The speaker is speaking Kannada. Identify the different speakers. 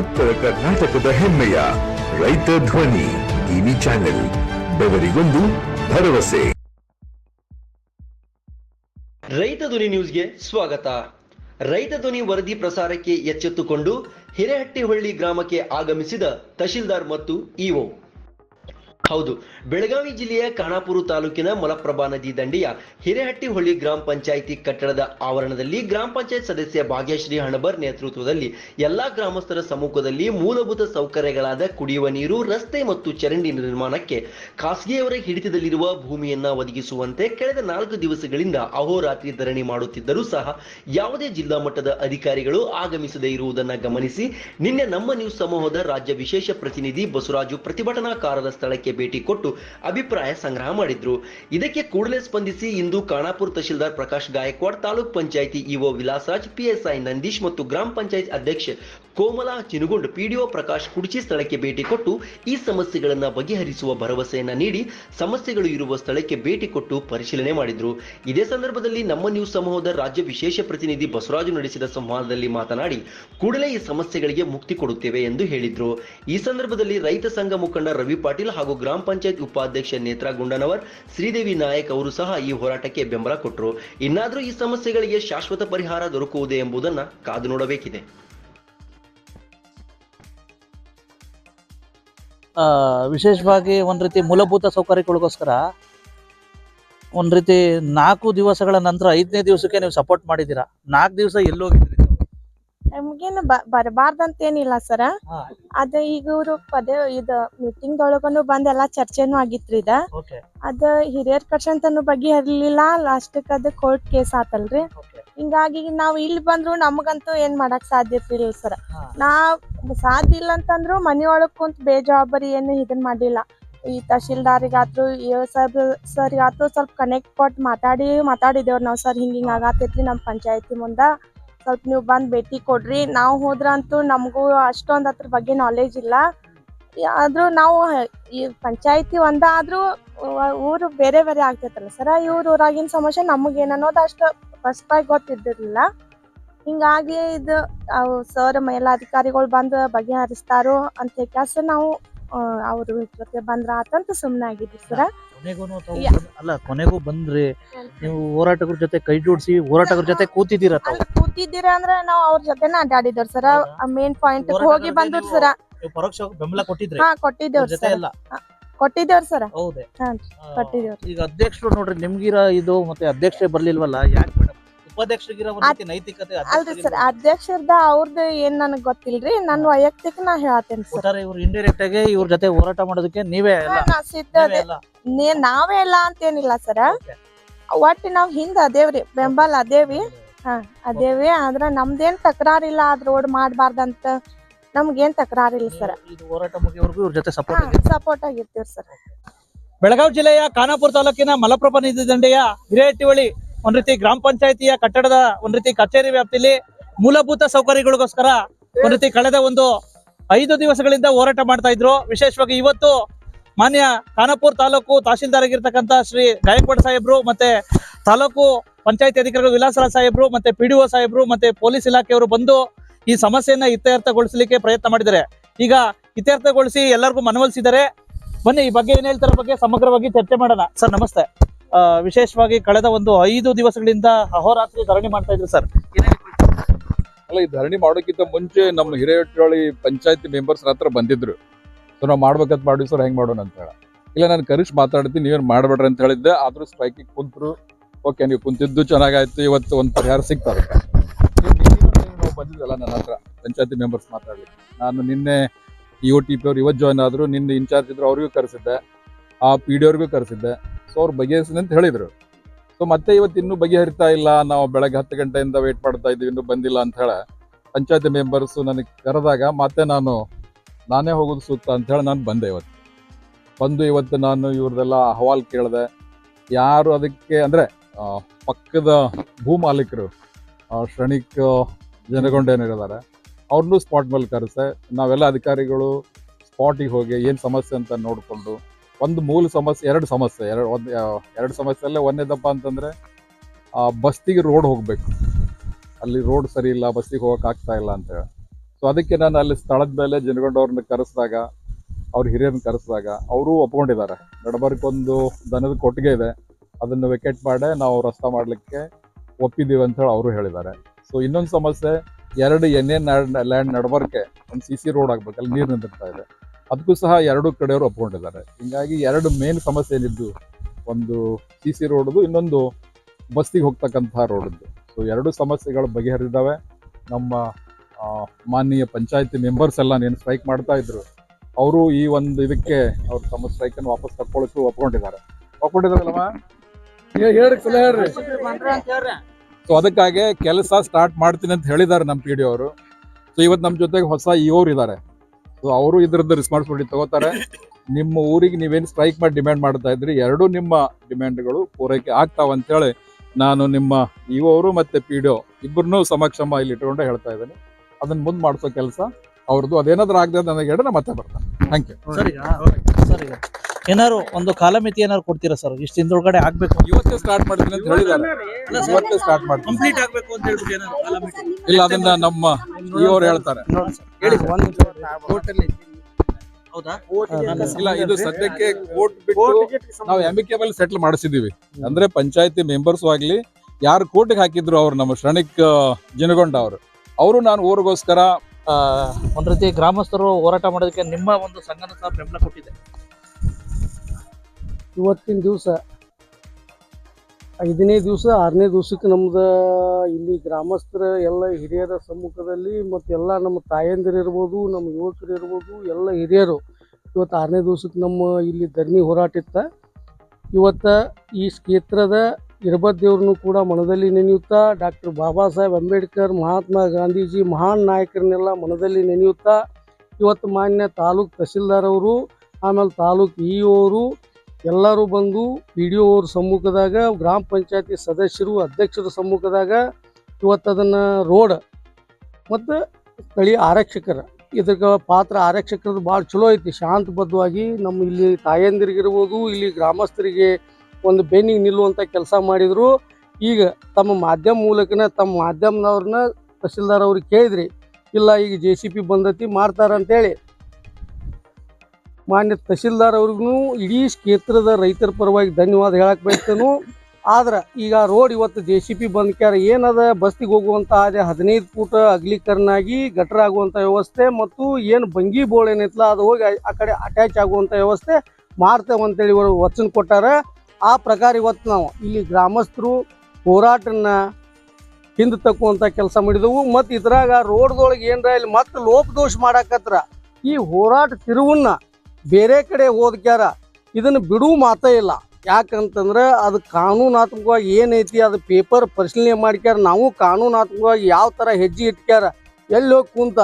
Speaker 1: ಉತ್ತರ ಕರ್ನಾಟಕದ ಹೆಮ್ಮೆಯ ರೈತ ಧ್ವನಿ ಟಿವಿ ಚಾನೆಲ್, ಬೆವರಿಗೊಂದು ಭರವಸೆ.
Speaker 2: ರೈತ ಧ್ವನಿ ನ್ಯೂಸ್ಗೆ ಸ್ವಾಗತ. ರೈತ ಧ್ವನಿ ವರದಿ ಪ್ರಸಾರಕ್ಕೆ ಎಚ್ಚೆತ್ತುಕೊಂಡು ಹಿರೇಹಟ್ಟಿಹಳ್ಳಿ ಗ್ರಾಮಕ್ಕೆ ಆಗಮಿಸಿದ ತಹಶೀಲ್ದಾರ್ ಮತ್ತು ಇಒ ಹೌದು. ಬೆಳಗಾವಿ ಜಿಲ್ಲೆಯ ಖಾನಾಪುರ ತಾಲೂಕಿನ ಮಲಪ್ರಭಾ ನದಿ ದಂಡೆಯ ಹಿರೇಹಟ್ಟಿಹೊಳ್ಳಿ ಗ್ರಾಮ ಪಂಚಾಯಿತಿ ಕಟ್ಟಡದ ಆವರಣದಲ್ಲಿ ಗ್ರಾಮ ಪಂಚಾಯತ್ ಸದಸ್ಯ ಭಾಗ್ಯಶ್ರೀ ಹಣಬರ್ ನೇತೃತ್ವದಲ್ಲಿ ಎಲ್ಲಾ ಗ್ರಾಮಸ್ಥರ ಸಮ್ಮುಖದಲ್ಲಿ ಮೂಲಭೂತ ಸೌಕರ್ಯಗಳಾದ ಕುಡಿಯುವ ನೀರು, ರಸ್ತೆ ಮತ್ತು ಚರಂಡಿ ನಿರ್ಮಾಣಕ್ಕೆ ಖಾಸಗಿಯವರ ಹಿಡಿತದಲ್ಲಿರುವ ಭೂಮಿಯನ್ನ ಒದಗಿಸುವಂತೆ ಕಳೆದ ನಾಲ್ಕು ದಿವಸಗಳಿಂದ ಅಹೋರಾತ್ರಿ ಧರಣಿ ಮಾಡುತ್ತಿದ್ದರೂ ಸಹ ಯಾವುದೇ ಜಿಲ್ಲಾ ಮಟ್ಟದ ಅಧಿಕಾರಿಗಳು ಆಗಮಿಸದೇ ಇರುವುದನ್ನು ಗಮನಿಸಿ ನಿನ್ನೆ ನಮ್ಮ ನ್ಯೂಸ್ ಸಮೂಹದ ರಾಜ್ಯ ವಿಶೇಷ ಪ್ರತಿನಿಧಿ ಬಸವರಾಜು ಪ್ರತಿಭಟನಾಕಾರರ ಸ್ಥಳಕ್ಕೆ ಭೇಟಿ ಕೊಟ್ಟು ಅಭಿಪ್ರಾಯ ಸಂಗ್ರಹ ಮಾಡಿದ್ರು. ಇದಕ್ಕೆ ಕೂಡಲೇ ಸ್ಪಂದಿಸಿ ಇಂದು ಖಾನಾಪುರ ತಹಶೀಲ್ದಾರ್ ಪ್ರಕಾಶ್ ಗಾಯಕ್ವಾಡ್, ತಾಲೂಕ್ ಪಂಚಾಯಿತಿ ಇಒ ವಿಲಾಸರಾಜ್, ಪಿಎಸ್ಐ ನಂದೀಶ್ ಮತ್ತು ಗ್ರಾಮ ಪಂಚಾಯತ್ ಅಧ್ಯಕ್ಷೆ ಕೋಮಲಾ ಚಿನುಗುಂಡ್, ಪಿಡಿಒ ಪ್ರಕಾಶ್ ಕುಡಚಿ ಸ್ಥಳಕ್ಕೆ ಭೇಟಿ ಕೊಟ್ಟು ಈ ಸಮಸ್ಯೆಗಳನ್ನು ಬಗೆಹರಿಸುವ ಭರವಸೆಯನ್ನ ನೀಡಿ ಸಮಸ್ಯೆಗಳು ಇರುವ ಸ್ಥಳಕ್ಕೆ ಭೇಟಿ ಕೊಟ್ಟು ಪರಿಶೀಲನೆ ಮಾಡಿದ್ರು. ಇದೇ ಸಂದರ್ಭದಲ್ಲಿ ನಮ್ಮ ನ್ಯೂಸ್ ಸಮೂಹದ ರಾಜ್ಯ ವಿಶೇಷ ಪ್ರತಿನಿಧಿ ಬಸವರಾಜು ನಡೆಸಿದ ಸಂವಾದದಲ್ಲಿ ಮಾತನಾಡಿ, ಕೂಡಲೇ ಈ ಸಮಸ್ಯೆಗಳಿಗೆ ಮುಕ್ತಿ ಕೊಡುತ್ತೇವೆ ಎಂದು ಹೇಳಿದ್ರು. ಈ ಸಂದರ್ಭದಲ್ಲಿ ರೈತ ಸಂಘ ಮುಖಂಡ ರವಿ ಪಾಟೀಲ್ ಹಾಗೂ ಗ್ರಾಮ ಪಂಚಾಯತ್ ಉಪಾಧ್ಯಕ್ಷ ನೇತ್ರಾ ಗುಂಡನವರ್, ಶ್ರೀದೇವಿ ನಾಯಕ್ ಅವರು ಸಹ ಈ ಹೋರಾಟಕ್ಕೆ ಬೆಂಬಲ ಕೊಟ್ಟರು ಇನ್ನಾದರೂ ಈ ಸಮಸ್ಯೆಗಳಿಗೆ ಶಾಶ್ವತ ಪರಿಹಾರ ದೊರಕುವುದೇ ಎಂಬುದನ್ನ ಕಾದು ನೋಡಬೇಕಿದೆ.
Speaker 3: ವಿಶೇಷವಾಗಿ ಒಂದು ರೀತಿ ಮೂಲಭೂತ ಸೌಕರ್ಯಗಳಿಗೋಸ್ಕರ ಒಂದು ರೀತಿ ನಾಲ್ಕು ದಿವಸಗಳ ನಂತರ ಐದನೇ ದಿವಸಕ್ಕೆ ನೀವು ಸಪೋರ್ಟ್ ಮಾಡಿದ್ದೀರಾ? ನಾಲ್ಕು ದಿವಸ ಎಲ್ಲೋಗಿದ್ರಿ
Speaker 4: ನಮ್ಗೇನು ಬರಬಾರ್ದಂತ ಏನಿಲ್ಲ ಸರ. ಅದ ಈಗ ಇವ್ರು ಪದೇ ಇದ ಮೀಟಿಂಗ್ ದೊಳಗನು ಬಂದ ಎಲ್ಲಾ ಚರ್ಚೆನು ಆಗಿತ್ರಿ ಇದ. ಅದ ಹಿರಿಯರ್ ಕರ್ಷಂತನು ಬಗ್ಗೆ ಇರ್ಲಿಲ್ಲ ಲಾಸ್ಟಕ್ ಅದ ಕೋರ್ಟ್ ಕೇಸ್ ಆತಲ್ರಿ. ಹಿಂಗಾಗಿ ನಾವ್ ಇಲ್ಲಿ ಬಂದ್ರು ನಮಗಂತೂ ಏನ್ ಮಾಡಕ್ ಸಾಧ್ಯ ಇರ್ಲಿಲ್ಲ ಸರ. ನಾ ಸಾಧ್ಯ ಇಲ್ಲ ಅಂತಂದ್ರು ಮನಿಯೊಳಗ್ ಕುಂತ ಬೇಜವಾಬ್ದಾರಿ ಏನು ಇದನ್ ಮಾಡಿಲ್ಲ. ಈ ತಹಶೀಲ್ದಾರಿಗಾದ್ರು ಸರ್ ಸರ್ಗಾದ್ರು ಸ್ವಲ್ಪ ಕನೆಕ್ಟ್ ಕೊಟ್ಟು ಮಾತಾಡಿ ಮಾತಾಡಿದೇವ್ರಿ ನಾವ್ ಸರ್ ಹಿಂಗ ಹಿಂಗ ಆಗತೈತ್ರಿ ನಮ್ ಪಂಚಾಯತಿ ಮುಂದ. ಸ್ವಲ್ಪ ನೀವು ಬಂದ್ ಭೇಟಿ ಕೊಡ್ರಿ. ನಾವು ಹೋದ್ರಂತೂ ನಮಗೂ ಅಷ್ಟೊಂದ್ ಅದ್ರ ಬಗ್ಗೆ ನಾಲೆಜ್ ಇಲ್ಲ. ಆದ್ರೂ ನಾವು ಈ ಪಂಚಾಯತಿ ಒಂದ ಆದ್ರೂ ಊರು ಬೇರೆ ಬೇರೆ ಆಗ್ತೈತಲ್ಲ ಸರ? ಇವ್ರ ಊರಾಗಿನ ಸಮಸ್ಯೆ ನಮಗ್ ಏನ್ ಅನ್ನೋದು ಅಷ್ಟು ಫಸ್ಟ್ ಆಗಿ ಗೊತ್ತಿದ್ದಿರ್ಲಿಲ್ಲ. ಹಿಂಗಾಗಿ ಇದು ಸರ್ ಮೇಲಾಧಿಕಾರಿಗಳು ಬಂದು ಬಗೆಹರಿಸ್ತಾರೋ ಅಂತ ಕೆಲಸ ನಾವು ಅವ್ರ ಜೊತೆ ಬಂದ್ರ ಆತಂತ ಸುಮ್ನೆ ಆಗಿದ್ವಿ ಸರ.
Speaker 3: ಕೊನೆಗೂ. ಅಲ್ಲ ಕೊನೆಗೂ ಬಂದ್ರಿ ನೀವು ಹೋರಾಟಗಾರ ಜೊತೆ ಕೈ ಜೋಡಿಸಿ ಹೋರಾಟಗಾರ ಜೊತೆ ಕೂತಿದ್ದೀರ ತಾವು?
Speaker 4: ಕೂತಿದ್ದೀರ ಅಂದ್ರೆ ನಾವು ಅವ್ರ ಜೊತೆನ ಅಡ್ಡಾಡಿದವ್ರ ಸರ? ಮೇನ್ ಪಾಯಿಂಟ್ ಹೋಗಿ ಬಂದ್ರು ಸರ.
Speaker 3: ನೀವು ಪರೋಕ್ಷ ಬೆಂಬಲ ಕೊಟ್ಟಿದ್ರಿ?
Speaker 4: ಹಾ ಕೊಟ್ಟಿದ್ದೇವ್ರ
Speaker 3: ಜೊತೆ
Speaker 4: ಸರ್.
Speaker 3: ಎಲ್ಲ
Speaker 4: ಕೊಟ್ಟಿದ್ದೇವ್ರ ಸರ.
Speaker 3: ಹೌದೇ. ಆ, ಈಗ ಅಧ್ಯಕ್ಷರು ನೋಡ್ರಿ ನಿಮ್ಗಿರ ಇದು ಮತ್ತೆ ಅಧ್ಯಕ್ಷ ಬರ್ಲಿಲ್ವಲ್ಲ? ಯಾಕೆ ಮೇಡಮ್? ಉಪಾಧ್ಯಕ್ಷರಿಗಿರ ನೈತಿಕತೆ
Speaker 4: ಅಲ್ರಿ ಸರ್ ಅಧ್ಯಕ್ಷರದ ಅವ್ರದ್ದು ಏನ್ ನನಗ್ ಗೊತ್ತಿಲ್ರಿ ನನ್ ವೈಯಕ್ತಿಕ ನಾ ಹೇಳತ್ತೇನೆ ಸರ್.
Speaker 3: ಒಟ್ಟಾರೆ ಇವ್ರು ಇಂಡೈರೆಕ್ಟ್ ಆಗಿ ಇವ್ರ ಜೊತೆ ಹೋರಾಟ ಮಾಡೋದಕ್ಕೆ ನೀವೇ ಎಲ್ಲ
Speaker 4: ನಾ ಸಿದ್ಧ
Speaker 3: ಎಲ್ಲ
Speaker 4: ನೀ- ನಾವೇ ಇಲ್ಲ ಅಂತೇನಿಲ್ಲ ಸರ. ಒಟ್ಟ ನಾವ್ ಹಿಂದ ಅದೇವ್ರಿ ಬೆಂಬಲ ಅದೇವಿ. ಹಾ ಅದೇವಿ ಆದ್ರ ನಮ್ದೇನ್ ತಕರಾರಿಲ್ಲ ಅದ್ ರೋಡ್ ಮಾಡ್ಬಾರ್ದಂತ ನಮ್ಗೇನ್ ತಕರಾರಿಲ್ಲ ಸರ.
Speaker 3: ಇದು ಹೋರಾಟ ಮುಗಿಯವರೆಗೂ ಇವ್ರ ಜೊತೆ ಸಪೋರ್ಟ್
Speaker 4: ಸಪೋರ್ಟ್ ಆಗಿರ್ತೀವಿ ಸರ್.
Speaker 3: ಬೆಳಗಾವಿ ಜಿಲ್ಲೆಯ ಖಾನಾಪುರ ತಾಲೂಕಿನ ಮಲಪ್ರಭಾ ನದಿ ದಂಡೆಯ ಹಿರೇಹಟ್ಟಿಹೊಳಿ ಒಂದ್ ರೀತಿ ಗ್ರಾಮ ಪಂಚಾಯತಿಯ ಕಟ್ಟಡದ ಒಂದ್ ರೀತಿ ಕಚೇರಿ ವ್ಯಾಪ್ತಿಯಲ್ಲಿ ಮೂಲಭೂತ ಸೌಕರ್ಯಗಳಿಗೋಸ್ಕರ ಒಂದ್ ರೀತಿ ಕಳೆದ ಒಂದು ಐದು ದಿವಸಗಳಿಂದ ಹೋರಾಟ ಮಾಡ್ತಾ ಇದ್ರು. ವಿಶೇಷವಾಗಿ ಇವತ್ತು ಮಾನ್ಯ ಖಾನಾಪುರ್ ತಾಲೂಕು ತಹಶೀಲ್ದಾರ್ ಆಗಿರ್ತಕ್ಕಂಥ ಶ್ರೀ ಗಾಯಕ್ವಾಡ್ ಸಾಹೇಬ್ರು ಮತ್ತೆ ತಾಲೂಕು ಪಂಚಾಯತಿ ಅಧಿಕಾರಿಗಳು ವಿಲಾಸರಾಜ್ ಸಾಹೇಬ್ರು ಮತ್ತೆ ಪಿ ಡಿ ಸಾಹೇಬ್ರು ಮತ್ತೆ ಪೊಲೀಸ್ ಇಲಾಖೆಯವರು ಬಂದು ಈ ಸಮಸ್ಯೆಯನ್ನ ಇತ್ಯರ್ಥಗೊಳಿಸಲಿಕ್ಕೆ ಪ್ರಯತ್ನ ಮಾಡಿದ್ದಾರೆ. ಈಗ ಇತ್ಯರ್ಥಗೊಳಿಸಿ ಎಲ್ಲರಿಗೂ ಮನವೊಲಿಸಿದ್ದಾರೆ ಬನ್ನಿ, ಈ ಬಗ್ಗೆ ಏನ್ ಹೇಳ್ತಾರ ಬಗ್ಗೆ ಸಮಗ್ರವಾಗಿ ಚರ್ಚೆ ಮಾಡೋಣ. ಸರ್, ನಮಸ್ತೆ. ವಿಶೇಷವಾಗಿ ಕಳೆದ ಒಂದು ಐದು ದಿವಸಗಳಿಂದ ಅಹೋರಾತ್ರಿ ಧರಣಿ ಮಾಡ್ತಾ ಇದ್ರು ಸರ್.
Speaker 5: ಅಲ್ಲ, ಈ ಧರಣಿ ಮಾಡೋಕ್ಕಿಂತ ಮುಂಚೆ ನಮ್ಮ ಹಿರೇಹಟ್ಟಿಹಳ್ಳಿ ಪಂಚಾಯತಿ ಮೆಂಬರ್ಸ್ ಹತ್ರ ಬಂದಿದ್ರು. ಸೊ ನಾವು ಮಾಡ್ಬೇಕಂತ ಮಾಡಿ ಸರ್ ಹೆಂಗ್ ಮಾಡೋಣ ಅಂತ ಹೇಳ. ಇಲ್ಲ, ನಾನು ಕರಿಶ್ ಮಾತಾಡ್ತೀನಿ, ನೀವೇನು ಮಾಡಬೇಡ್ರಿ ಅಂತ ಹೇಳಿದ್ದೆ. ಆದ್ರೂ ಸ್ಟ್ರೈಕಿಗೆ ಕುಂತ್ರು. ಓಕೆ ನೀವು ಕುಂತಿದ್ದು ಚೆನ್ನಾಗಾಯ್ತು, ಇವತ್ತು ಒಂದು ಪರಿಹಾರ ಸಿಗ್ತಾರೆ ಬಂದಿದ್ದಲ್ಲ ನನ್ನ ಹತ್ರ, ಪಂಚಾಯತಿ ಮೆಂಬರ್ಸ್ ಮಾತಾಡ್ಲಿಕ್ಕೆ. ನಾನು ನಿನ್ನೆ ಇ ಒ ಟಿ ಪಿ ಅವ್ರು ಇವತ್ತು ಜಾಯ್ನ್ ಆದ್ರು, ನಿನ್ನೆ ಇನ್ಚಾರ್ಜ್ ಇದ್ರು, ಅವ್ರಿಗೂ ಕರೆಸಿದ್ದೆ. ಆ ಪಿ ಡಿ ಅವ್ರಿಗೂ ಕರೆಸಿದ್ದೆ. ಸೊ ಅವ್ರು ಬಗೆಹರಿಸಿದೆ ಅಂತ ಹೇಳಿದ್ರು. ಸೊ ಮತ್ತೆ ಇವತ್ತು ಇನ್ನೂ ಬಗೆಹರಿತಾ ಇಲ್ಲ, ನಾವು ಬೆಳಗ್ಗೆ ಹತ್ತು ಗಂಟೆಯಿಂದ ವೇಟ್ ಮಾಡ್ತಾ ಇದ್ದೀವಿ, ಇನ್ನೂ ಬಂದಿಲ್ಲ ಅಂತ ಹೇಳಿ. ಪಂಚಾಯತಿ ಮೆಂಬರ್ಸು ನನಗೆ ಕರೆದಾಗ, ಮತ್ತೆ ನಾನು, ನಾನೇ ಹೋಗೋದು ಸೂಕ್ತ ಅಂತ ಹೇಳಿ ನಾನು ಬಂದೆ ಇವತ್ತು. ಬಂದು ಇವತ್ತು ನಾನು ಇವ್ರದ್ದೆಲ್ಲ ಅಹವಾಲ್ ಕೇಳಿದೆ. ಯಾರು ಅದಕ್ಕೆ ಅಂದರೆ ಪಕ್ಕದ ಭೂ ಮಾಲೀಕರು ಶ್ರಣಿಕ್ ಜನಗೊಂಡ ಏನಿದ್ದಾರೆ ಅವ್ರನ್ನೂ ಸ್ಪಾಟ್ ಮೇಲೆ ಕರೆಸೆ, ನಾವೆಲ್ಲ ಅಧಿಕಾರಿಗಳು ಸ್ಪಾಟಿಗೆ ಹೋಗಿ ಏನು ಸಮಸ್ಯೆ ಅಂತ ನೋಡಿಕೊಂಡು ಒಂದು ಮೂಲ ಸಮಸ್ಯೆ, ಎರಡು ಸಮಸ್ಯೆ, ಎರಡು, ಒಂದು ಎರಡು ಸಮಸ್ಯೆಯಲ್ಲೇ ಒಂದೇದಪ್ಪ ಅಂತಂದರೆ ಬಸ್ತಿಗೆ ರೋಡ್ ಹೋಗಬೇಕು. ಅಲ್ಲಿ ರೋಡ್ ಸರಿ ಇಲ್ಲ, ಬಸ್ಸಿಗೆ ಹೋಗೋಕೆ ಆಗ್ತಾ ಇಲ್ಲ ಅಂತೇಳಿ ಸೊ ಅದಕ್ಕೆ ನಾನು ಅಲ್ಲಿ ಸ್ಥಳದ ಮೇಲೆ ಜನಗೊಂಡವ್ರನ್ನ ಕರೆಸಿದಾಗ, ಅವ್ರ ಹಿರಿಯರನ್ನ ಕರೆಸಿದಾಗ, ಅವರು ಒಪ್ಕೊಂಡಿದ್ದಾರೆ. ನಡಬರ್ಕೊಂದು ದನದ ಕೊಟ್ಟಿಗೆ ಇದೆ, ಅದನ್ನು ವೆಕೆಟ್ ಮಾಡಿ ನಾವು ರಸ್ತೆ ಮಾಡಲಿಕ್ಕೆ ಒಪ್ಪಿದ್ದೀವಿ ಅಂತ ಹೇಳಿ ಅವರು ಹೇಳಿದ್ದಾರೆ. ಸೊ ಇನ್ನೊಂದು ಸಮಸ್ಯೆ, ಎರಡು ಎನ್ ಎನ್ ಲ್ಯಾಂಡ್ ನಡಬರ್ಕೆ, ಒಂದು ಸಿ ಸಿ ರೋಡ್ ಆಗಬೇಕು, ಅಲ್ಲಿ ನೀರು ನಿಂತಿರ್ತಾ ಇದೆ. ಅದಕ್ಕೂ ಸಹ ಎರಡು ಕಡೆಯವರು ಒಪ್ಕೊಂಡಿದ್ದಾರೆ. ಹಿಂಗಾಗಿ ಎರಡು ಮೇನ್ ಸಮಸ್ಯೆ ಏನಿದ್ದು ಒಂದು ಸಿ ಸಿ ರೋಡ್ದು, ಇನ್ನೊಂದು ಬಸ್ಸಿಗೆ ಹೋಗ್ತಕ್ಕಂತಹ ರೋಡದ್ದು. ಸೊ ಎರಡು ಸಮಸ್ಯೆಗಳು ಬಗೆಹರಿದಾವೆ ನಮ್ಮ ಮಾನ್ಯ ಪಂಚಾಯತಿ ಮೆಂಬರ್ಸ್ ಎಲ್ಲ ಏನು ಸ್ಟ್ರೈಕ್ ಮಾಡ್ತಾ ಇದ್ರು. ಅವರು ಈ ಒಂದು ಇದಕ್ಕೆ ಅವ್ರು ತಮ್ಮ ಸ್ಟ್ರೈಕನ್ನು ವಾಪಸ್ ತಕ್ಕೊಳ್ಳೋಕ್ಕೂ ಒಪ್ಕೊಂಡಿದ್ದಾರೆ.
Speaker 6: ಹೇಳ್ರಿ
Speaker 5: ಸೊ ಅದಕ್ಕಾಗಿ ಕೆಲಸ ಸ್ಟಾರ್ಟ್ ಮಾಡ್ತೀನಿ ಅಂತ ಹೇಳಿದ್ದಾರೆ ನಮ್ಮ ಪಿ ಡಿ ಅವರು. ಸೊ ಇವತ್ತು ನಮ್ಮ ಜೊತೆಗೆ ಹೊಸ ಇ ಇದ್ದಾರೆ ಸೊ ಅವರು ಇದ್ರದ್ದು ರೆಸ್ಪಾನ್ಸಿಬಿಲಿಟಿ ತಗೋತಾರೆ. ನಿಮ್ಮ ಊರಿಗೆ ನೀವೇನು ಸ್ಟ್ರೈಕ್ ಮಾಡಿ ಡಿಮ್ಯಾಂಡ್ ಮಾಡ್ತಾ ಇದ್ರಿ ಎರಡೂ ನಿಮ್ಮ ಡಿಮ್ಯಾಂಡ್ಗಳು ಪೂರೈಕೆ ಆಗ್ತಾವ ಅಂತೇಳಿ ನಾನು ನಿಮ್ಮ ಇ ಅವರು ಮತ್ತು ಪಿ ಡಿ ಒ ಇಬ್ಬರನ್ನೂ ಸಮಕ್ಷಮ ಇಲ್ಲಿ ಇಟ್ಕೊಂಡು ಹೇಳ್ತಾ ಇದ್ದೀನಿ. ಅದನ್ನು ಮುಂದೆ ಮಾಡಿಸೋ ಕೆಲಸ ಅವ್ರದ್ದು ಅದೇನಾದರೂ ಆಗದೆ ನನಗೆ ಹೇಳಿ ಮತ್ತೆ ಬರ್ತಾರೆ ಥ್ಯಾಂಕ್ ಯು
Speaker 3: ಸರಿ ಸರಿ ಏನಾದ್ರು ಒಂದು ಕಾಲಮಿತಿ ಏನಾದ್ರು ಕೊಡ್ತೀರಾ ಸರ್? ಇಷ್ಟು ಹಿಂದೊಳಗಡೆ ಆಗ್ಬೇಕು
Speaker 5: ಇವತ್ತೇ ಸ್ಟಾರ್ಟ್ ಮಾಡ್ತೀನಿ ಅಂತ ಹೇಳಿದ್ದಾರೆ. ಇವತ್ತೇ ಸ್ಟಾರ್ಟ್ ಮಾಡ್ತೀನಿ.
Speaker 3: ಕಂಪ್ಲೀಟ್ ಆಗ್ಬೇಕು ಅಂತ ಹೇಳ್ಬಿಟ್ಟು ಏನಾದ್ರು ಕಾಲಮಿತಿ?
Speaker 5: ಇಲ್ಲ ಅದನ್ನ ನಮ್ಮ ಇವರು ಅವ್ರು ಹೇಳ್ತಾರೆ.
Speaker 3: ಹೇಳಿ. ಸರ್. ಹೌದಾ?
Speaker 5: ಇಲ್ಲ ಇದು ಸದ್ಯಕ್ಕೆ ಕೋರ್ಟ್ ಬಿಟ್ಟು ನಾವು ಎಮಿಕೇಬಲ್ ಸೆಟ್ಲ್ ಮಾಡಿಸಿದೀವಿ. ಅಂದ್ರೆ ಪಂಚಾಯತಿ ಮೆಂಬರ್ಸ್ ಆಗ್ಲಿ ಯಾರು ಕೋರ್ಟ್ಗೆ ಹಾಕಿದ್ರು ಅವ್ರು ನಮ್ಮ ಶ್ರಣಿಕ್ ಜಿನಗೊಂಡ ಅವರು. ಅವರು ನಾನು ಊರಿಗೋಸ್ಕರ
Speaker 3: ಆ, ಒಂದ್ ರೀತಿ ಗ್ರಾಮಸ್ಥರು ಹೋರಾಟ ಮಾಡೋದಕ್ಕೆ ನಿಮ್ಮ ಒಂದು ಸಂಘನ ಸಹ ಬೆಂಬಲ ಕೊಟ್ಟಿದೆ.
Speaker 6: ಇವತ್ತಿನ ದಿವಸ ಐದನೇ ದಿವಸ, ಆರನೇ ದಿವಸಕ್ಕೆ ನಮ್ದು ಇಲ್ಲಿ ಗ್ರಾಮಸ್ಥರ ಎಲ್ಲ ಹಿರಿಯರ ಸಮ್ಮುಖದಲ್ಲಿ ಮತ್ತು ಎಲ್ಲ ನಮ್ಮ ತಾಯಂದಿರು ಇರ್ಬೋದು, ನಮ್ಮ ಯುವಕರು ಇರ್ಬೋದು, ಎಲ್ಲ ಹಿರಿಯರು ಇವತ್ತು ಆರನೇ ದಿವಸಕ್ಕೆ ನಮ್ಮ ಇಲ್ಲಿ ಧರಣಿ ಹೋರಾಟ ಇತ್ತ. ಇವತ್ತು ಈ ಕ್ಷೇತ್ರದ ದೇವ್ರನ್ನೂ ಕೂಡ ಮನದಲ್ಲಿ ನೆನೆಯುತ್ತಾ, ಡಾಕ್ಟರ್ ಬಾಬಾ ಸಾಹೇಬ್ ಅಂಬೇಡ್ಕರ್, ಮಹಾತ್ಮ ಗಾಂಧೀಜಿ ಮಹಾನ್ ನಾಯಕರನ್ನೆಲ್ಲ ಮನದಲ್ಲಿ ನೆನೆಯುತ್ತಾ, ಇವತ್ತು ಮಾನ್ಯ ತಾಲೂಕು ತಹಸೀಲ್ದಾರ್ ಅವರು, ಆಮೇಲೆ ತಾಲೂಕು ಇ ಅವರು ಎಲ್ಲರೂ ಬಂದು ಪಿ ಡಿ ಅವ್ರ ಸಮ್ಮುಖದಾಗ ಗ್ರಾಮ ಪಂಚಾಯತಿ ಸದಸ್ಯರು, ಅಧ್ಯಕ್ಷರ ಸಮ್ಮುಖದಾಗ ಇವತ್ತು ಅದನ್ನು ರೋಡ್ ಮತ್ತು ಸ್ಥಳೀಯ ಆರಕ್ಷಕರ ಇದಕ್ಕೆ ಪಾತ್ರ ಆರಕ್ಷಕರದ್ದು ಭಾಳ ಚಲೋ ಐತಿ. ಶಾಂತಬದ್ಧವಾಗಿ ನಮ್ಮ ಇಲ್ಲಿ ತಾಯಂದಿರಿಗಿರ್ಬೋದು, ಇಲ್ಲಿ ಗ್ರಾಮಸ್ಥರಿಗೆ ಒಂದು ಬೆನ್ನಿಗೆ ನಿಲ್ಲುವಂಥ ಕೆಲಸ ಮಾಡಿದರು. ಈಗ ತಮ್ಮ ಮಾಧ್ಯಮ ಮೂಲಕನ, ತಮ್ಮ ಮಾಧ್ಯಮದವ್ರನ್ನ ತಹಸೀಲ್ದಾರ್ ಅವ್ರಿಗೆ ಕೇಳಿದ್ರಿ, ಇಲ್ಲ ಈಗ ಜೆ ಸಿ ಪಿ ಬಂದತಿ, ಮಾಡ್ತಾರಂತೇಳಿ ಮಾನ್ಯ ತಹಸೀಲ್ದಾರ್ ಅವ್ರಿಗೂ ಇಡೀ ಕ್ಷೇತ್ರದ ರೈತರ ಪರವಾಗಿ ಧನ್ಯವಾದ ಹೇಳಕ್ ಬಯಸ್ತೇನು. ಆದ್ರೆ ಈಗ ರೋಡ್ ಇವತ್ತು ಜೆ ಸಿ ಪಿ ಬಂದ್ಕ್ಯಾರ ಏನದ? ಬಸ್ತಿಗೆ ಹೋಗುವಂತ ಅದೇ ಹದಿನೈದು ಫೂಟ್ ಅಗಲೀಕರಣ ಆಗಿ ಗಟ್ರ ಆಗುವಂಥ ವ್ಯವಸ್ಥೆ ಮತ್ತು ಏನು ಬಂಗಿ ಬೋಳ್ ಏನೈತಲ್ಲ ಅದು ಹೋಗಿ ಆ- ಕಡೆ ಅಟ್ಯಾಚ್ ಆಗುವಂಥ ವ್ಯವಸ್ಥೆ ಮಾಡ್ತೇವೆ ಅಂತೇಳಿ ಇವರು ವಚನ ಕೊಟ್ಟಾರ. ಆ ಪ್ರಕಾರ ಇವತ್ತು ನಾವು ಇಲ್ಲಿ ಗ್ರಾಮಸ್ಥರು ಹೋರಾಟನ್ನ ಹಿಂದೆ ತಕ್ಕುವಂಥ ಕೆಲಸ ಮಾಡಿದೆವು. ಮತ್ತು ಇದ್ರಾಗ ರೋಡ್ದೊಳಗೆ ಏನರ ಇಲ್ಲಿ ಮತ್ತೆ ಲೋಪದೋಷ ಮಾಡಾಕತ್ರ ಈ ಹೋರಾಟ ತಿರುವನ್ನ ಬೇರೆ ಕಡೆ ಓದ್ಕ್ಯಾರ ಇದನ್ನು ಬಿಡುವ ಮಾತೇ ಇಲ್ಲ. ಯಾಕಂತಂದ್ರೆ ಅದು ಕಾನೂನಾತ್ಮಕವಾಗಿ ಏನೈತಿ, ಅದು ಪೇಪರ್ ಪರಿಶೀಲನೆ ಮಾಡ್ಕ್ಯಾರ, ನಾವು ಕಾನೂನಾತ್ಮಕವಾಗಿ ಯಾವ ಥರ ಹೆಜ್ಜೆ ಇಟ್ಕ್ಯಾರ, ಎಲ್ಲಿ ಹೋಗಿ ಕುಂತ